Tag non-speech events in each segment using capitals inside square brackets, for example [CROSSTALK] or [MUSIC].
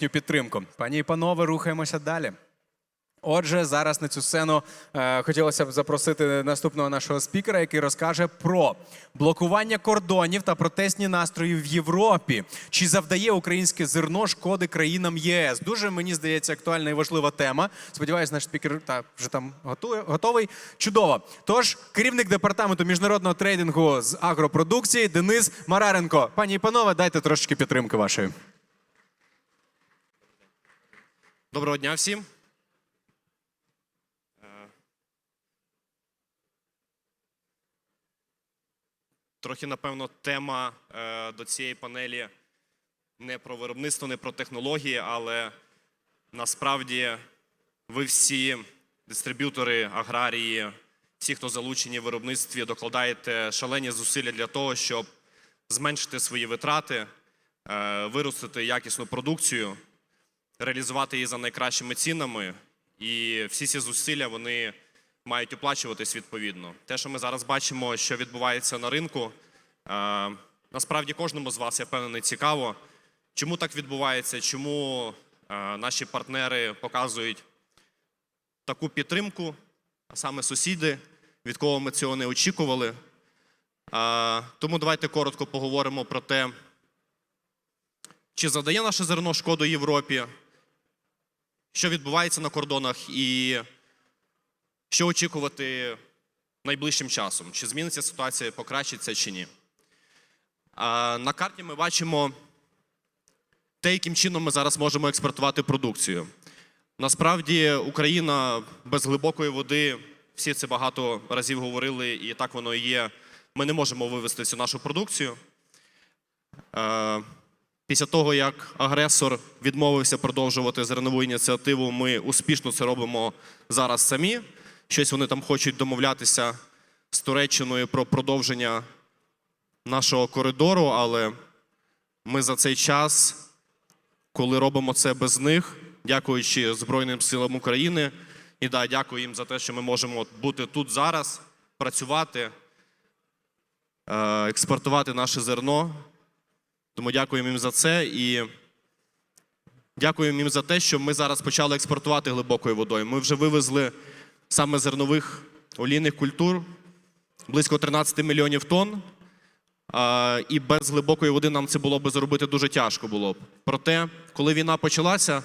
їхню підтримку. Пані і панове, рухаємося далі. Отже, зараз на цю сцену е, хотілося б запросити наступного нашого спікера, який розкаже про блокування кордонів та протестні настрої в Європі. Чи завдає українське зерно шкоди країнам ЄС? Дуже мені здається актуальна і важлива тема. Сподіваюсь, наш спікер та вже там готує готовий. Чудово. Тож, керівник департаменту міжнародного трейдингу з агропродукції Денис Мараренко. Пані і панове, дайте трошечки підтримки вашої. Доброго дня всім. Е, Трохи, напевно, тема е, до цієї панелі не про виробництво, не про технології, але насправді ви всі дистриб'ютори, аграрії, всі, хто залучені в виробництві, докладаєте шалені зусилля для того, щоб зменшити свої витрати, е, виростити якісну продукцію реалізувати її за найкращими цінами. І всі ці зусилля вони мають оплачуватись відповідно. Те, що ми зараз бачимо, що відбувається на ринку, е, насправді кожному з вас, я впевнений, цікаво, чому так відбувається, чому е, наші партнери показують таку підтримку, а саме сусіди, від кого ми цього не очікували. Е, Тому давайте коротко поговоримо про те, чи задає наше зерно шкоду Європі, що відбувається на кордонах і що очікувати найближчим часом? Чи зміниться ситуація, покращиться чи ні? На карті ми бачимо те, яким чином ми зараз можемо експортувати продукцію. Насправді, Україна без глибокої води, всі це багато разів говорили, і так воно і є. Ми не можемо вивезти всю нашу продукцію. Після того, як агресор відмовився продовжувати зернову ініціативу, ми успішно це робимо зараз самі. Щось вони там хочуть домовлятися з Туреччиною про продовження нашого коридору, але ми за цей час, коли робимо це без них, дякуючи Збройним силам України, і да, дякую їм за те, що ми можемо бути тут зараз, працювати, е, експортувати наше зерно. Тому дякуємо їм за це і дякуємо їм за те, що ми зараз почали експортувати глибокою водою. Ми вже вивезли саме зернових олійних культур близько 13 мільйонів тонн. І без глибокої води нам це було би зробити дуже тяжко було б. Проте, коли війна почалася,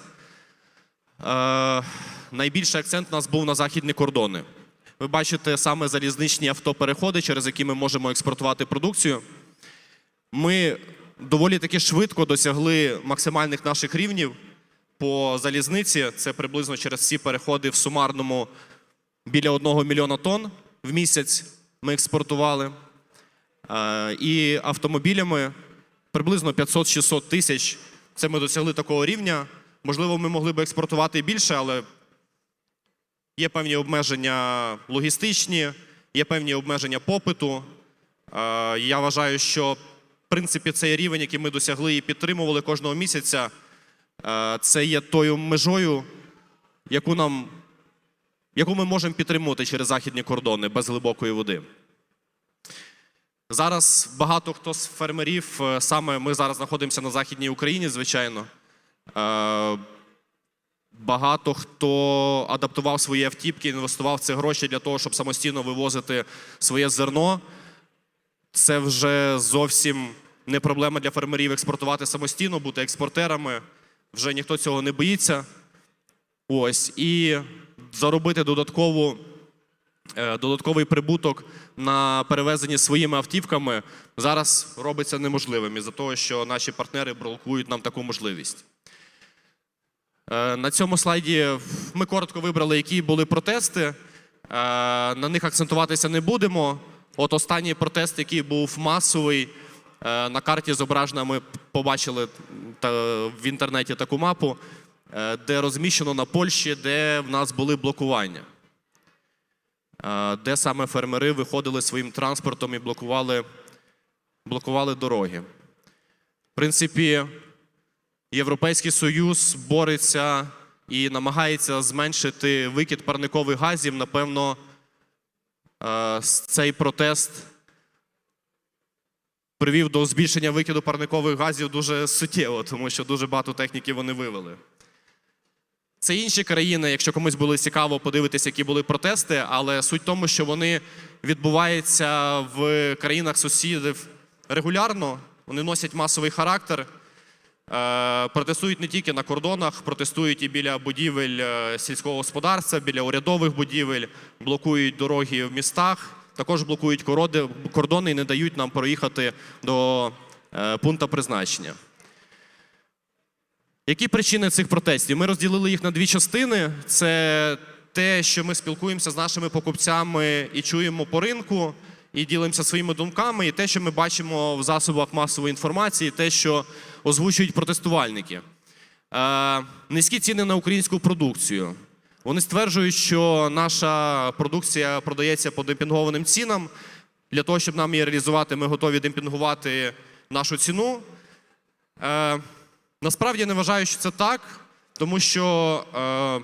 найбільший акцент у нас був на західні кордони. Ви бачите саме залізничні автопереходи, через які ми можемо експортувати продукцію. Ми доволі таки швидко досягли максимальних наших рівнів по залізниці. Це приблизно через всі переходи в сумарному біля 1 мільйона тонн в місяць ми експортували. Е, І автомобілями приблизно 500-600 тисяч. Це ми досягли такого рівня. Можливо, ми могли б експортувати більше, але є певні обмеження логістичні, є певні обмеження попиту. Е, Я вважаю, що принципі цей рівень, який ми досягли і підтримували кожного місяця, е, це є тою межою, яку нам яку ми можемо підтримувати через західні кордони без глибокої води. Зараз багато хто з фермерів, е, саме ми зараз знаходимося на Західній Україні, звичайно. е, Багато хто адаптував свої автівки, інвестував це гроші для того, щоб самостійно вивозити своє зерно. Це вже зовсім не проблема для фермерів експортувати самостійно, бути експортерами. Вже ніхто цього не боїться. Ось. І заробити додаткову, е, додатковий прибуток на перевезенні своїми автівками зараз робиться неможливим із-за того, що наші партнери блокують нам таку можливість. Е, На цьому слайді ми коротко вибрали, які були протести. Е, На них акцентуватися не будемо. От останній протест, який був масовий, на карті зображено, ми побачили в інтернеті таку мапу, е, де розміщено на Польщі, де в нас були блокування. Е, Де саме фермери виходили своїм транспортом і блокували, блокували дороги. В принципі, Європейський Союз бореться і намагається зменшити викид парникових газів. Напевно, е, цей протест привів до збільшення викиду парникових газів дуже суттєво, тому що дуже багато техніки вони вивели. Це інші країни, якщо комусь було цікаво подивитися, які були протести, але суть в тому, що вони відбуваються в країнах сусідів регулярно, вони носять масовий характер. Е, Протестують не тільки на кордонах, протестують і біля будівель е, сільського господарства, біля урядових будівель, блокують дороги в містах, також блокують кордони і не дають нам проїхати до е, пункту призначення. Які причини цих протестів? Ми розділили їх на дві частини. Це те, що ми спілкуємося з нашими покупцями і чуємо по ринку, і ділимося своїми думками, і те, що ми бачимо в засобах масової інформації, те, що озвучують протестувальники. Е, низькі ціни на українську продукцію. Вони стверджують, що наша продукція продається по демпінгованим цінам. Для того, щоб нам її реалізувати, ми готові демпінгувати нашу ціну. Е, насправді я не вважаю, що це так, тому що е,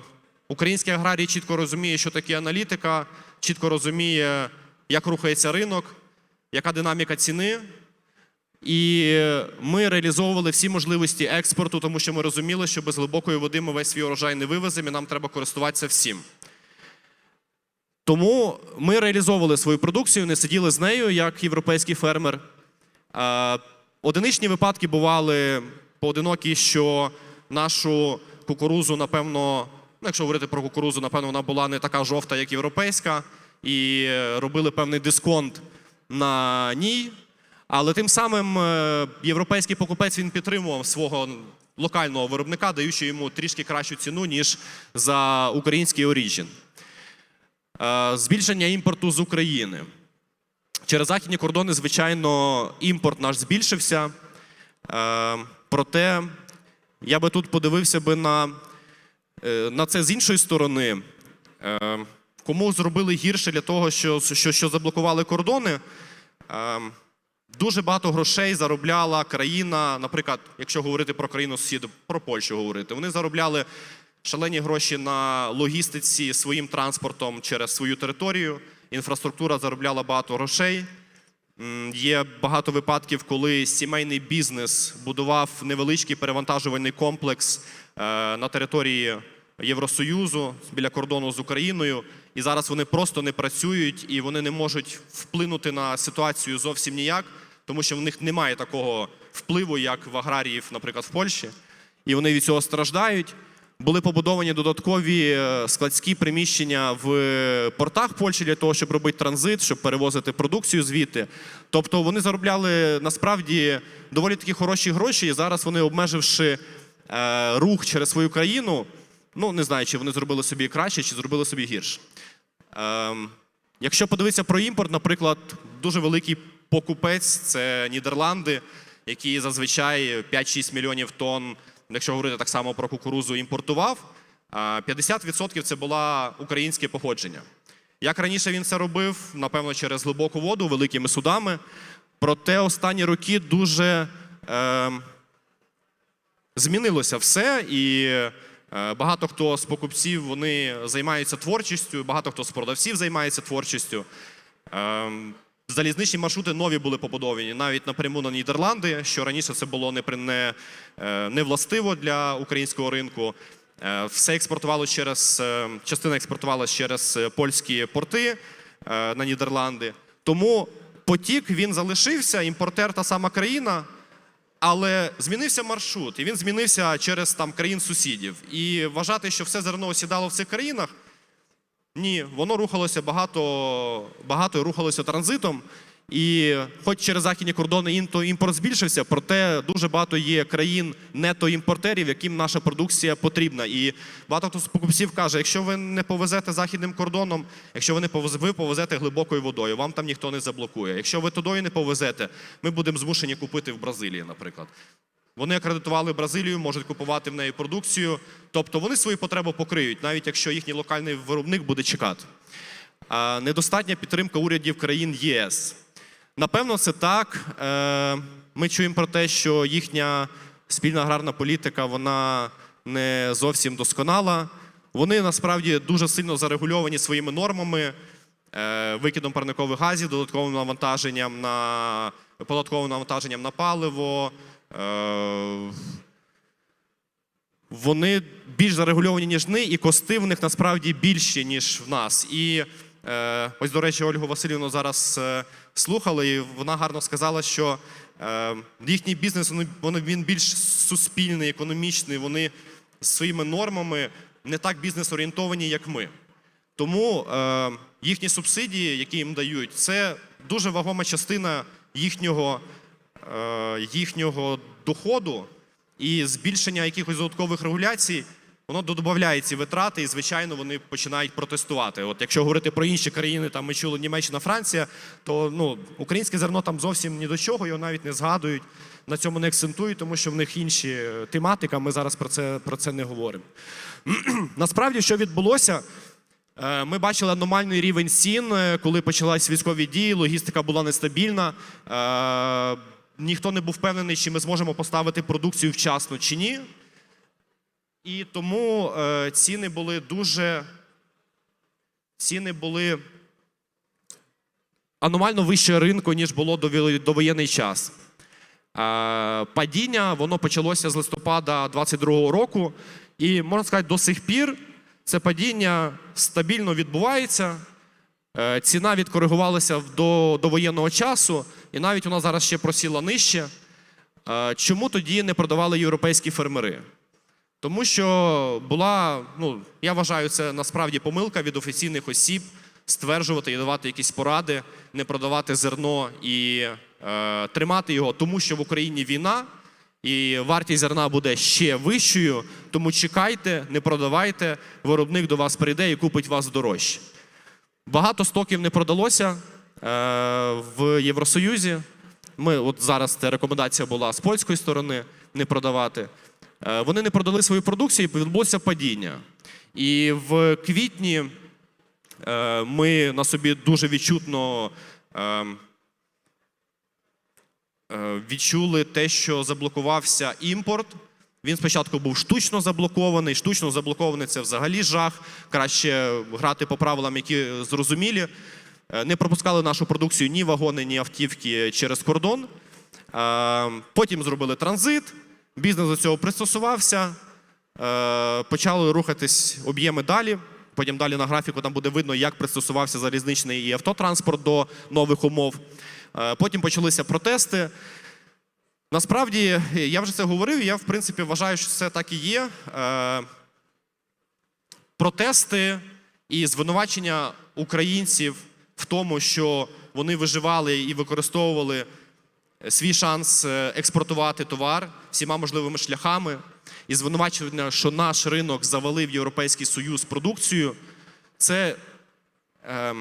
український аграрій чітко розуміє, що таке аналітика, чітко розуміє, як рухається ринок, яка динаміка ціни. І ми реалізовували всі можливості експорту, тому що ми розуміли, що без глибокої води ми весь свій урожай не вивеземо, і нам треба користуватися всім. Тому ми реалізовували свою продукцію, не сиділи з нею як європейський фермер. Одиничні випадки бували поодинокі, що нашу кукурузу, напевно, ну, якщо говорити про кукурузу, напевно, вона була не така жовта, як європейська, і робили певний дисконт на ній. Але тим самим е, європейський покупець він підтримував свого локального виробника, даючи йому трішки кращу ціну, ніж за український оріжін. Е, Збільшення імпорту з України. Через західні кордони, звичайно, імпорт наш збільшився. Е, Проте я би тут подивився би на, на це з іншої сторони. Кому зробили гірше для того, що, що, що заблокували кордони. Дуже багато грошей заробляла країна, наприклад, якщо говорити про країну сусіду, про Польщу говорити. Вони заробляли шалені гроші на логістиці своїм транспортом через свою територію. Інфраструктура заробляла багато грошей. Є багато випадків, коли сімейний бізнес будував невеличкий перевантажувальний комплекс е, на території Євросоюзу біля кордону з Україною. І зараз вони просто не працюють і вони не можуть вплинути на ситуацію зовсім ніяк, тому що в них немає такого впливу, як в аграріїв, наприклад, в Польщі. І вони від цього страждають. Були побудовані додаткові е, складські приміщення в портах Польщі для того, щоб робити транзит, щоб перевозити продукцію звідти. Тобто вони заробляли насправді доволі такі хороші гроші, і зараз вони, обмеживши е, рух через свою країну, ну не знаю, чи вони зробили собі краще, чи зробили собі гірше. Ем, якщо подивитися про імпорт, наприклад, дуже великий покупець це Нідерланди, які зазвичай 5-6 мільйонів тонн, якщо говорити так само про кукурузу, імпортував. 50% це була українське походження. Як раніше він це робив, напевно, через глибоку воду, великими судами. Проте останні роки дуже ем, змінилося все, і е, багато хто з покупців вони займаються творчістю, багато хто з продавців займається творчістю. Ем, Залізничні маршрути нові були побудовані навіть напряму на Нідерланди, що раніше це було не, не, е, не властиво для українського ринку. Е, Все експортувалося через е, частина експортувалася через польські порти на Нідерланди. Тому потік він залишився, імпортер та сама країна, але змінився маршрут, і він змінився через там країн сусідів. І вважати, що все зерно осідало в цих країнах. Ні, воно рухалося багато, багато рухалося транзитом. І хоч через західні кордони імпорт збільшився, проте дуже багато є країн нето-імпортерів, яким наша продукція потрібна. І багато хто з покупців каже: якщо ви не повезете західним кордоном, якщо ви не ви повезете глибокою водою, вам там ніхто не заблокує. Якщо ви тудою не повезете, ми будемо змушені купити в Бразилії, наприклад. Вони акредитували Бразилію, можуть купувати в неї продукцію. Тобто вони свою потребу покриють, навіть якщо їхній локальний виробник буде чекати. Недостатня підтримка урядів країн ЄС. Напевно, це так. Е, Ми чуємо про те, що їхня спільна аграрна політика вона не зовсім досконала. Вони насправді дуже сильно зарегульовані своїми нормами, е, викидом парникових газів, додатковим навантаженням на податковим навантаженням на паливо. Е, вони більш зарегульовані, ніж ми, і кости в них насправді більші, ніж в нас. І е, ось, до речі, Ольгу Васильівну зараз е, слухали, і вона гарно сказала, що їхній бізнес вони, він більш суспільний, економічний, вони своїми нормами не так бізнес-орієнтовані, як ми. Тому їхні субсидії, які їм дають, це дуже вагома частина їхнього, їхнього доходу і збільшення якихось додаткових регуляцій. Воно додає ці витрати, і звичайно вони починають протестувати. От якщо говорити про інші країни, там ми чули Німеччина, Франція, то ну українське зерно там зовсім ні до чого, його навіть не згадують, на цьому не акцентують, тому що в них інші е, тематика. Ми зараз про це про це не говоримо. [CLEARS THROAT] Насправді, що відбулося? Е, Ми бачили аномальний рівень цін, е, коли почались військові дії, логістика була нестабільна. Ніхто не був впевнений, чи ми зможемо поставити продукцію вчасно чи ні. І тому е, ціни були дуже. Ціни були аномально вище ринку, ніж було до довоєнний час. Е, Падіння воно почалося з листопада 22-го року, і можна сказати, до сих пір це падіння стабільно відбувається. Е, Ціна відкоригувалася до, до воєнного часу, і навіть вона зараз ще просіла нижче. Е, Чому тоді не продавали європейські фермери? Тому що була, ну я вважаю, це насправді помилка від офіційних осіб стверджувати і давати якісь поради, не продавати зерно і е, тримати його, тому що в Україні війна, і вартість зерна буде ще вищою. Тому чекайте, не продавайте, виробник до вас прийде і купить вас дорожче. Багато стоків не продалося е, в Євросоюзі. Ми от зараз ця рекомендація була з польської сторони не продавати. Е, вони не продали свою продукцію, і відбулося падіння. І в квітні е, ми на собі дуже відчутно відчули те, що заблокувався імпорт. Він спочатку був штучно заблокований. Штучно заблокований це взагалі жах. Краще грати по правилам, які зрозумілі. Е, Не пропускали нашу продукцію ні вагони, ні автівки через кордон. Е, Потім зробили транзит. Бізнес до цього пристосувався. Е, Почали рухатись об'єми далі. Потім далі на графіку там буде видно, як пристосувався залізничний і автотранспорт до нових умов. Потім почалися протести. Насправді, я вже це говорив, я, в принципі, вважаю, що це так і є. Е, Протести і звинувачення українців в тому, що вони виживали і використовували свій шанс е, експортувати товар всіма можливими шляхами, і звинувачення, що наш ринок завалив Європейський Союз продукцію, це е,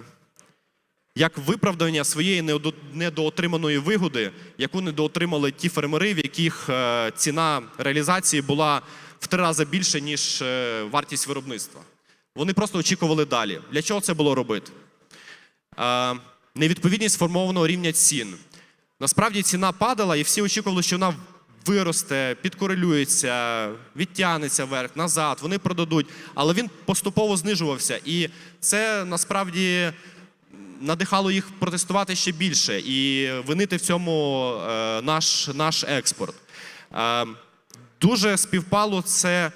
як виправдання своєї недоотриманої вигоди, яку недоотримали ті фермери, в яких е, ціна реалізації була в три рази більше, ніж е, вартість виробництва. Вони просто очікували далі. Для чого це було робити? Е, Невідповідність сформованого рівня цін. Насправді ціна падала, і всі очікували, що вона виросте, підкорелюється, відтягнеться вверх, назад, вони продадуть. Але він поступово знижувався. І це насправді надихало їх протестувати ще більше і винити в цьому е, наш, наш експорт. Е, дуже співпало це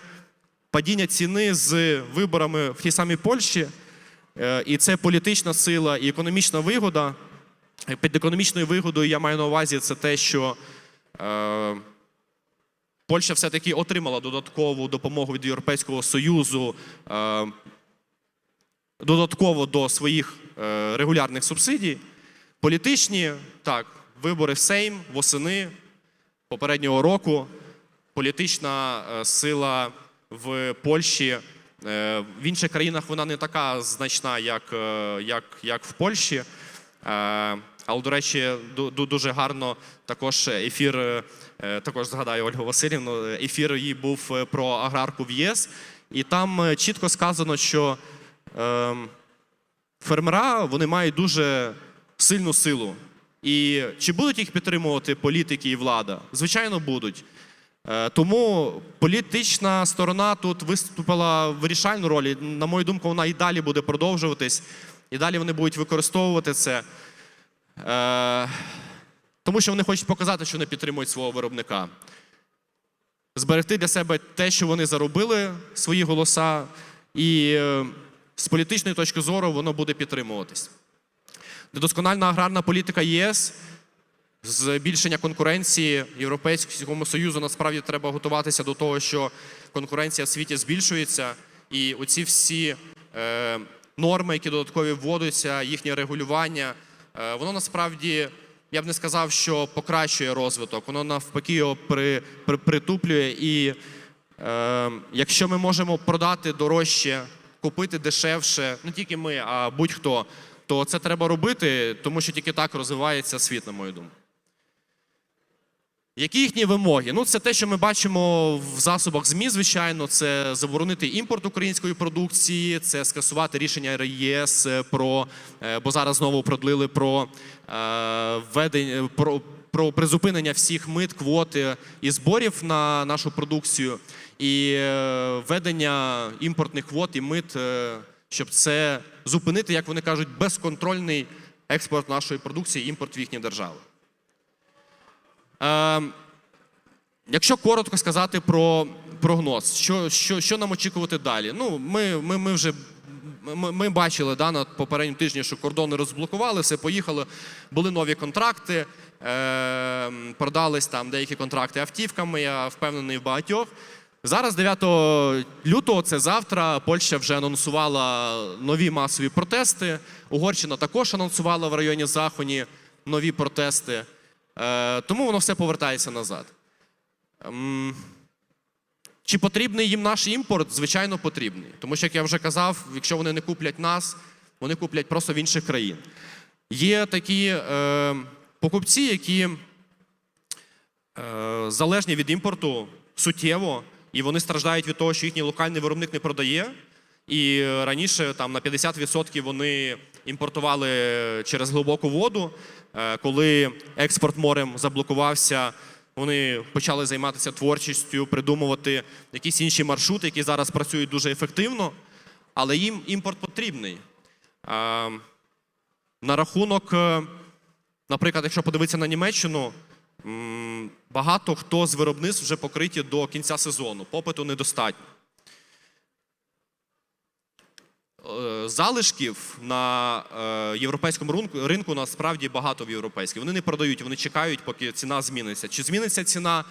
падіння ціни з виборами в тій самій Польщі. Е, і це політична сила і економічна вигода. Під економічною вигодою я маю на увазі це те, що е, Польща все-таки отримала додаткову допомогу від Європейського Союзу е, додатково до своїх регулярних субсидій. Політичні, так, вибори в Сейм восени попереднього року. Політична е, сила в Польщі. е, В інших країнах вона не така значна, як, е, як, як в Польщі. Е, Але, до речі, ду- ду- дуже гарно також ефір, е, е, також згадаю Ольгу Васильівну, ефір її був е, про аграрку в ЄС. І там е, чітко сказано, що ем, фермера вони мають дуже сильну силу. І чи будуть їх підтримувати політики і влада? Звичайно, будуть. Е, Тому політична сторона тут виступила вирішальну роль. На мою думку, вона і далі буде продовжуватись, і далі вони будуть використовувати це. Е, тому що вони хочуть показати, що вони підтримують свого виробника. Зберегти для себе те, що вони заробили, свої голоса, і е, з політичної точки зору воно буде підтримуватись. Недоскональна аграрна політика ЄС, збільшення конкуренції Європейському Союзу насправді треба готуватися до того, що конкуренція в світі збільшується, і оці всі е, норми, які додаткові вводяться, їхнє регулювання, е, воно насправді, я б не сказав, що покращує розвиток, воно навпаки його при, при, притуплює. І е, якщо ми можемо продати дорожче, купити дешевше, не тільки ми, а будь-хто, то це треба робити, тому що тільки так розвивається світ, на мою думку. Які їхні вимоги? Ну, це те, що ми бачимо в засобах ЗМІ, звичайно, це заборонити імпорт української продукції, це скасувати рішення ЄС про, е, бо зараз знову продлили про е, введення про, про призупинення всіх мит, квот е, і зборів на нашу продукцію, і е, введення імпортних квот і мит, е, щоб це зупинити, як вони кажуть, безконтрольний експорт нашої продукції, імпорт в їхні держави. Е, якщо коротко сказати про прогноз, що, що, що нам очікувати далі? Ну, ми, ми, ми вже ми, ми бачили да, на попередньому тижні, що кордони розблокували, все поїхали, були нові контракти, е, продались там деякі контракти автівками, я впевнений в багатьох. Зараз, 9 лютого, це завтра, Польща вже анонсувала нові масові протести. Угорщина також анонсувала в районі Захоні нові протести. Е, тому воно все повертається назад. Ем, Чи потрібний їм наш імпорт? Звичайно, потрібний. Тому що, як я вже казав, якщо вони не куплять нас, вони куплять просто в інших країн. Є такі е, покупці, які е, залежні від імпорту суттєво, і вони страждають від того, що їхній локальний виробник не продає. І раніше там на 50% вони імпортували через глибоку воду. Е, Коли експорт морем заблокувався, вони почали займатися творчістю, придумувати якісь інші маршрути, які зараз працюють дуже ефективно, але їм імпорт потрібний. Е, На рахунок, е, наприклад, якщо подивитися на Німеччину, багато хто з виробництв вже покриті до кінця сезону, попиту недостатньо. Е, залишків на е, європейському ринку, ринку насправді багато в європейській. Вони не продають, вони чекають, поки ціна зміниться. Чи зміниться ціна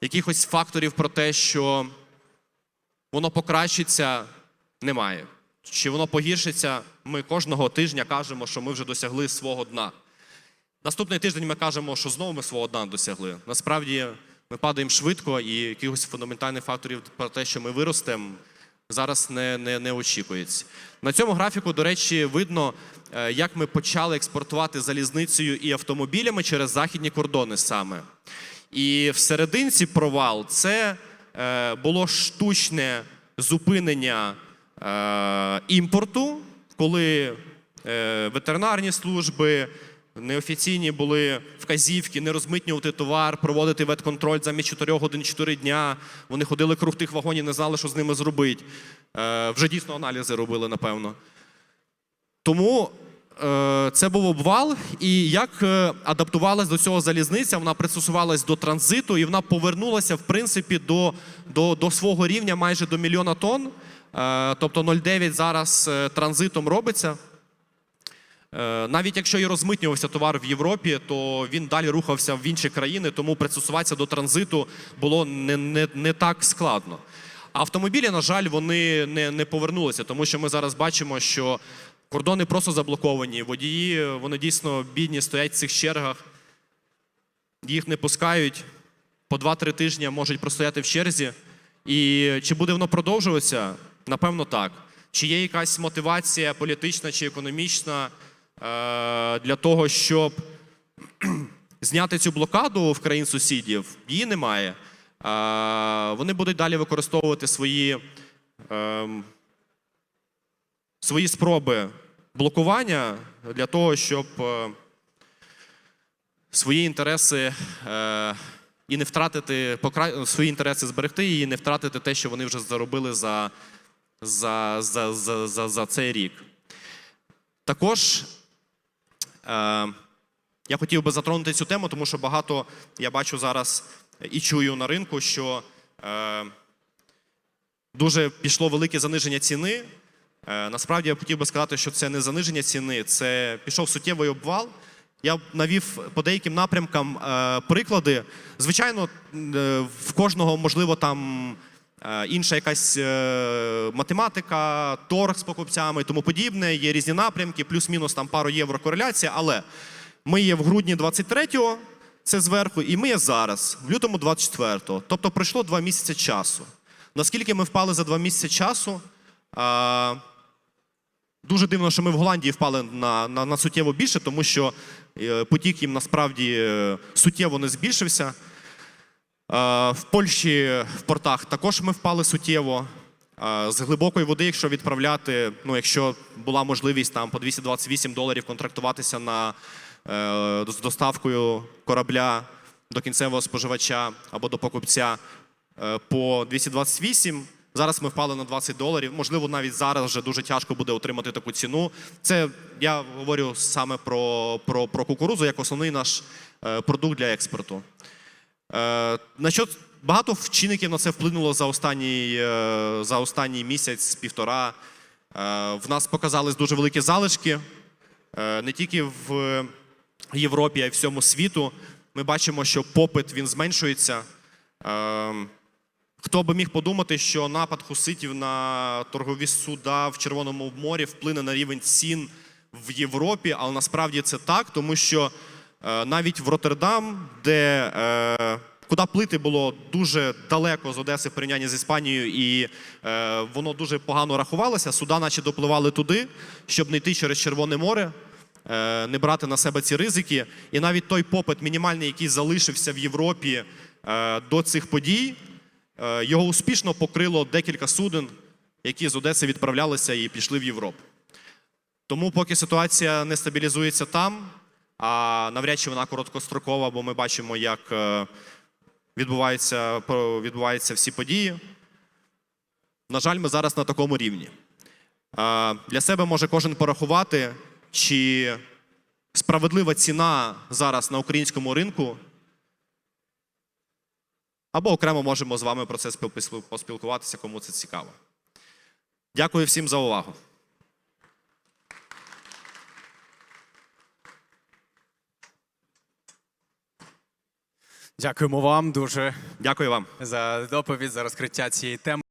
якихось факторів про те, що воно покращиться, немає. Чи воно погіршиться, ми кожного тижня кажемо, що ми вже досягли свого дна. Наступний тиждень ми кажемо, що знову ми свого дна досягли. Насправді ми падаємо швидко, і якихось фундаментальних факторів про те, що ми виростемо, зараз не, не, не очікується. На цьому графіку, до речі, видно, е, як ми почали експортувати залізницею і автомобілями через західні кордони саме. І в провал це е, було штучне зупинення е, імпорту, коли ветеринарні служби, неофіційні були вказівки не розмитнювати товар, проводити ветконтроль замість 4 годин 4 дня. Вони ходили круг тих вагонів, не знали, що з ними зробити. Е, вже дійсно аналізи робили, напевно. Тому е, це був обвал, і як е, адаптувалась до цього залізниця, вона пристосувалась до транзиту, і вона повернулася, в принципі, до, до, до свого рівня майже до мільйона тонн. Тобто 0,9 зараз транзитом робиться. Е, Навіть якщо і розмитнювався товар в Європі, то він далі рухався в інші країни, тому пристосуватися до транзиту було не, не, не так складно. Автомобілі, на жаль, вони не, не повернулися, тому що ми зараз бачимо, що кордони просто заблоковані. Водії вони дійсно бідні, стоять в цих чергах, їх не пускають. По 2-3 тижні можуть простояти в черзі. І чи буде воно продовжуватися? Напевно, так. Чи є якась мотивація політична чи економічна для того, щоб [CLEARS THROAT] зняти цю блокаду в країн сусідів? Її немає. Е, вони будуть далі використовувати свої, е, свої спроби блокування для того, щоб е, свої інтереси е, і не втратити свої інтереси зберегти і не втратити те, що вони вже заробили за, за, за, за, за, за цей рік. Також е, Я хотів би затронути цю тему, тому що багато я бачу зараз і чую на ринку, що е, дуже пішло велике заниження ціни. Е, насправді я хотів би сказати, що це не заниження ціни, це пішов суттєвий обвал. Я навів по деяким напрямкам е, приклади. Звичайно, е, в кожного можливо там е, інша якась е, математика, торг з покупцями і тому подібне. Є різні напрямки, плюс-мінус там пару євро кореляція. Але ми є в грудні 23-го, це зверху, і ми є зараз, в лютому 24-го. Тобто пройшло два місяці часу. Наскільки ми впали за два місяці часу? Е, Дуже дивно, що ми в Голландії впали на, на, на суттєво більше, тому що е, потік їм насправді е, суттєво не збільшився. Е, В Польщі в портах також ми впали суттєво. Е, З глибокої води, якщо відправляти, ну якщо була можливість там по 228 доларів контрактуватися на е, з доставкою корабля до кінцевого споживача або до покупця по 228. Зараз ми впали на 20 доларів. Можливо, навіть зараз вже дуже тяжко буде отримати таку ціну. Це я говорю саме про, про, про кукурудзу як основний наш продукт для експорту. Е, на що багато вчинників на це вплинуло за останній, е, за останній місяць, півтора. Е, в нас показались дуже великі залишки не тільки в Європі, а й всьому світу. Ми бачимо, що попит він зменшується. Хто би міг подумати, що напад хуситів на торгові суда в Червоному морі вплине на рівень цін в Європі, але насправді це так, тому що навіть в Роттердам, де е, куди плити було дуже далеко з Одеси в порівнянні з Іспанією, і е, воно дуже погано рахувалося, суда наче допливали туди, щоб не йти через Червоне море. е, Не брати на себе ці ризики, і навіть той попит мінімальний, який залишився в Європі е, до цих подій, Е, Його успішно покрило декілька суден, які з Одеси відправлялися і пішли в Європу. Тому, поки ситуація не стабілізується там, а навряд чи вона короткострокова, бо ми бачимо, як е, відбуваються, відбуваються всі події. На жаль, ми зараз на такому рівні. Е, Для себе може кожен порахувати, чи справедлива ціна зараз на українському ринку або окремо можемо з вами про це поспілкуватися, кому це цікаво. Дякую всім за увагу. Дякуємо вам дуже Дякую вам. за доповідь, за розкриття цієї теми.